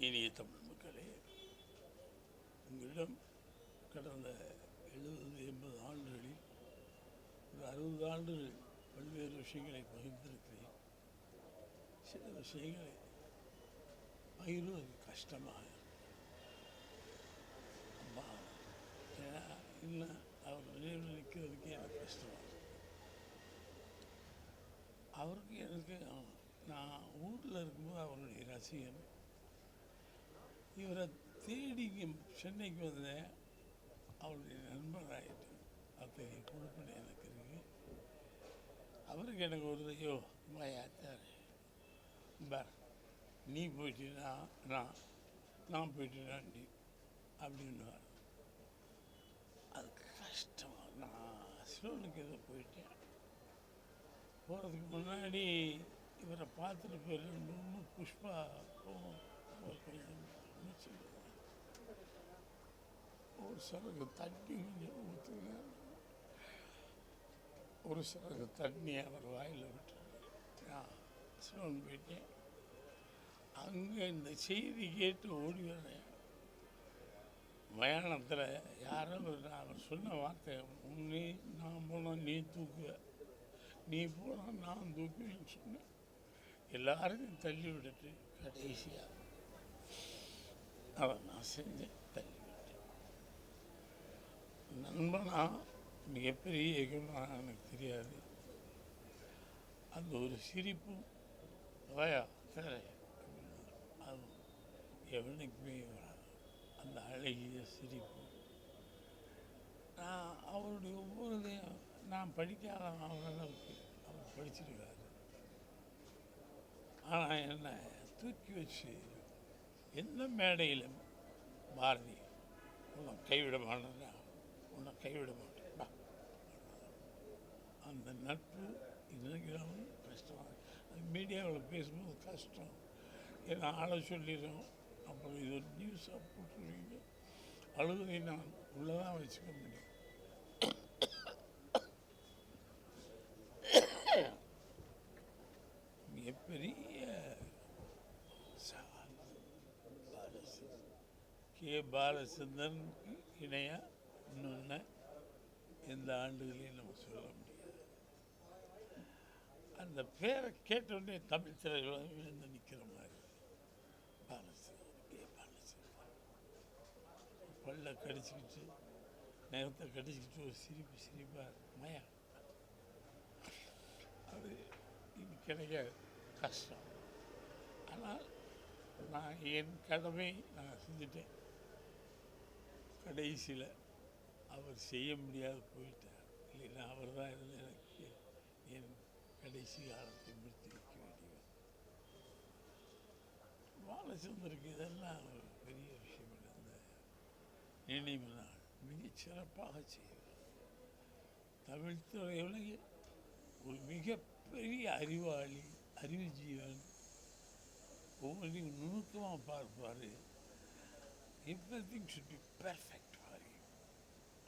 இனிய தமிழ் மக்களே உங்களிடம் கடந்த எழுபது எண்பது ஆண்டுகளில் ஒரு அறுபது ஆண்டுகள் பல்வேறு விஷயங்களை பகிர்ந்திருக்கிறேன். சில விஷயங்களை பகிர்வது கஷ்டமாக அம்மா ஏன்னா இன்னும் அவர் நினைவில் நிற்கிறதுக்கே எனக்கு கஷ்டமாக அவருக்கு எனக்கு நான் ஊரில் இருக்கும்போது அவருடைய ரசிகன் இவரை தேடி சென்னைக்கு வந்தேன் அவருடைய நண்பராகிட்டு அத்தகைய கொடுப்பினை எனக்கு இருக்கு. அவருக்கு எனக்கு ஒரு ஐயோ மாயாச்சார் பார் நீ போயிட்டீனா நான் நான் போயிட்டேனா நீ அப்படின்னுவார் அது கஷ்டமாக நான் சிலோனுக்கு ஏதோ போயிட்டேன். போகிறதுக்கு முன்னாடி இவரை பார்த்துட்டு போய் புஷ்பா போகும் கொஞ்சம் ஒரு சிறகு தண்ணி கொஞ்சம் ஊற்றுங்க ஒரு சிறகு தண்ணி அவர் வாயில் விட்டுருங்க. சிவன் போயிட்டேன் அங்கே இந்த செய்தி கேட்டு ஓடி வரேன் மயானத்தில் யாரோ ஒரு நான் சொன்ன வார்த்தை நீ நான் போனால் நீ தூக்குவ நீ போனால் நான் தூக்குவேன்னு சொன்னேன். எல்லாரையும் தள்ளி விட்டுட்டு கடைசியாக அதை நான் செஞ்சேன் தள்ளிவிட்டேன். நண்பனா? மிகப்பெரிய இயக்குனா எனக்கு தெரியாது. அந்த ஒரு சிரிப்பு. வாயா சரி அது எவனுக்குமே வராது. அந்த அழகிய சிரிப்பு. நான் அவருடைய ஒவ்வொருதையும் நான் படிக்காத அளவுக்கு அவர் படிச்சிருக்காரு. ஆனால் என்னை தூக்கி வச்சு எந்த மேடையிலும் பாரதி? உன்னை கைவிட மாட்டேன் உன்னை கைவிட மாட்டேன். அந்த நட்பு இன்னைக்கு கஷ்டமாக அது மீடியாவில் பேசும்போது கஷ்டம். ஏன்னா ஆளை சொல்லிடுறோம். அப்புறம் இது ஒரு நியூஸாக போட்டுருவீங்க அழுகை நான் உள்ளதான் வச்சுக்க முடியும். கே. பாலச்சந்திரன் இணையாக இன்னொன்று எந்த ஆண்டுகளையும் நம்ம சொல்ல முடியாது. அந்த பேரை கேட்டோடனே தமிழ் திரையுலகம் விழுந்து நிற்கிற மாதிரி. பாலச்சந்திரன் கே. பாலச்சந்திரன். பல்ல கடிச்சிக்கிட்டு நேரத்தை கடிச்சிக்கிட்டு ஒரு சிரிப்பு சிரிப்பாக மயா. அது இது கிடைக்க கஷ்டம். ஆனால் நான் என் கடமை நான் செஞ்சுட்டேன். கடைசியில் அவர் செய்ய முடியாது போயிட்டார். இல்லைன்னா அவர் தான் இதில் எனக்கு என் கடைசி காலத்தை முடித்து வைக்க வேண்டியவர் பாலச்சந்தருக்கு இதெல்லாம் ஒரு பெரிய விஷயம் இல்லை நினைவு நாள். மிகச் சிறப்பாக செய்வார் தமிழ் துறையில் ஒரு மிகப்பெரிய அறிவாளி அறிவு ஜீவன் ஒவ்வொன்றையும் நுணுக்கமாக பார்ப்பார். Everything should be perfect for you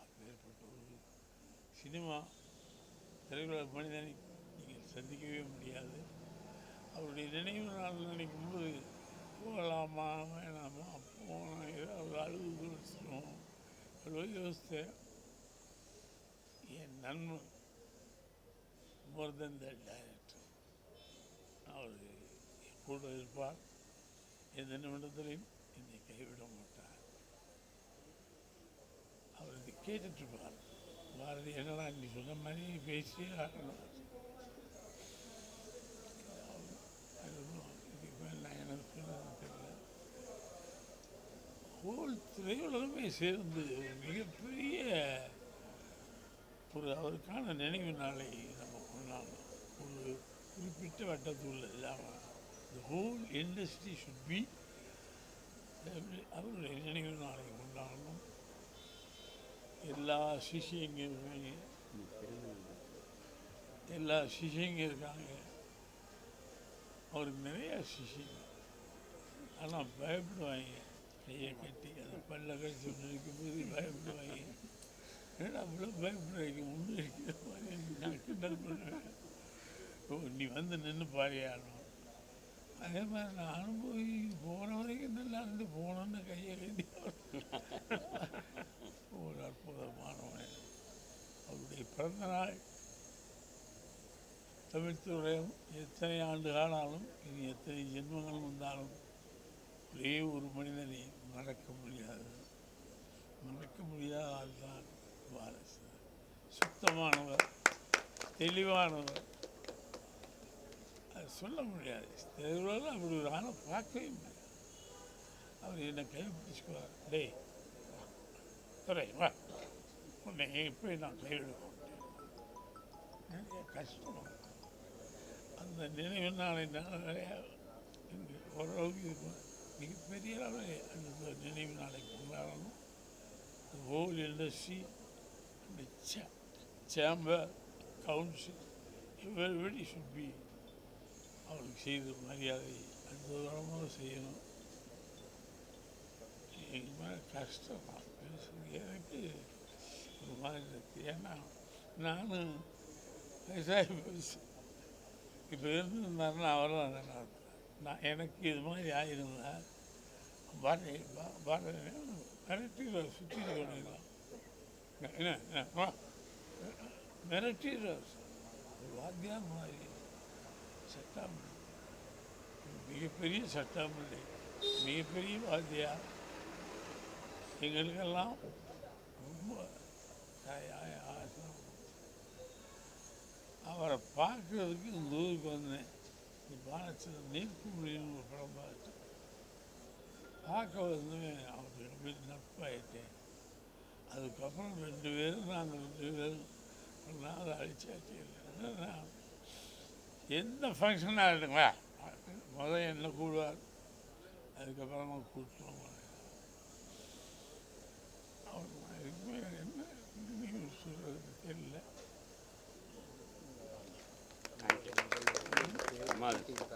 அப்பேற்பட்ட ஒரு சினிமா திரையுலக மனிதனை நீங்கள் சந்திக்கவே முடியாது. அவருடைய நினைவு நாள் நினைக்கும் போது போகலாமா வேணாமா போனால் ஏதாவது அழுது வச்சிடும் அவ்வளோ யோசித்தேன் என் நண்பன் மோர் தென் த டைரக்டர் அவர் என் கூட இருப்பார். எந்த நிமிடத்திலையும் என்னை கைவிட மாட்டார். அவர் கேட்டுட்ருப்பார் பாரதி என்னடா நீ சொன்ன மாதிரி பேசி ஆகணும். நான் எனக்கு சொல்றது தெரியல. ஹோல் திரையுலகமே சேர்ந்து மிகப்பெரிய ஒரு அவருக்கான நினைவு நாளை நம்ம கொண்டாடணும். ஒரு குறிப்பிட்ட வட்டத்துள்ள இல்லாமல் the whole industry should be அவருடைய நினைவு நாளை கொண்டாடணும் எல்லா சிஷியங்க இருக்காங்க எல்லா சிஷியங்க இருக்காங்க அவருக்கு நிறைய சிஷியங்க ஆனால் பயப்படுவாங்க. கையை கட்டி அந்த பல்ல கழிச்சு இருக்கும்போது பயப்படுவாங்க. ஏன்னா அவ்வளோ பயப்படுவாங்க ஒன்றும் இருக்கிற மாதிரி நான் கிண்டல் பண்ணுவேன் ஓ நீ வந்து நின்று பாரியாடணும் அதே மாதிரி நான் அனுபவி போகிற வரைக்கும் நல்லா இருந்து போனோன்னு கையை கட்டி. அற்புதமானவன் அவருடைய பிறந்த நாள். தமிழ்த்துறையும் எத்தனை ஆண்டு காலாலும் இனி எத்தனை ஜென்மங்கள் வந்தாலும் ஒரே ஒரு மனிதனை மறக்க முடியாது. மறக்க முடியாத ஆள்தான் வாரசு. சுத்தமானவர் தெளிவானவர். அது சொல்ல முடியாது. தெருவில் அப்படி ஒரு ஆளை பார்க்கவே முடியாது. அவர் என்னை கைப்பிடிச்சுக்குவார். டேய் துறை வா. உன்னை இப்போ நான் கைவிட கஷ்டம் அந்த நினைவு நாளை நிறையா ஓரளவுக்கு மிகப்பெரிய அளவில் அந்த நினைவு நாளை கொண்டாடணும் ஹோல் இண்டஸ்ட்ரி அந்த சேம்பர் கவுன்சில் எவ்வளவு ஷுட் பி அவளுக்கு செய்த மரியாதை அற்புதமாக செய்யணும் எங்கள் மேலே கஷ்டம் தான் பேசுறது எனக்கு ஒரு மாதிரி இருக்கு ஏன்னா நானும் விவசாய பேசு இப்போ இருந்திருந்தாருன்னா அவரும் அதை நடத்துறேன் நான் எனக்கு இது மாதிரி ஆயிருந்தா பாரதி பாரதி மிரட்டி சுற்றி கொண்டிருக்கலாம் என்ன என்ன வா. ஒரு வாத்தியார் மாதிரி சட்டம் மிகப்பெரிய சட்டமன்றி மிகப்பெரிய வாத்தியார் எங்களுக்கெல்லாம் ரொம்ப அவரை பார்க்கறதுக்கு இந்த ஊருக்கு வந்தேன். இந்த பாலத்தில் நீர்க்கு முடியும்னு ஒரு படம் பார்த்தேன் பார்க்க வந்து அவருக்கு ரொம்ப நட்பாயிட்டேன். அதுக்கப்புறம் ரெண்டு பேரும் நாங்கள் ரெண்டு பேரும் ஒரு நாள் அழிச்சாச்சு நான் எந்த ஃபங்க்ஷனாக இருக்குங்களா? முதல் என்ன கூடுவார்? அதுக்கப்புறமா கூட்டுவோம் 이야기입니다.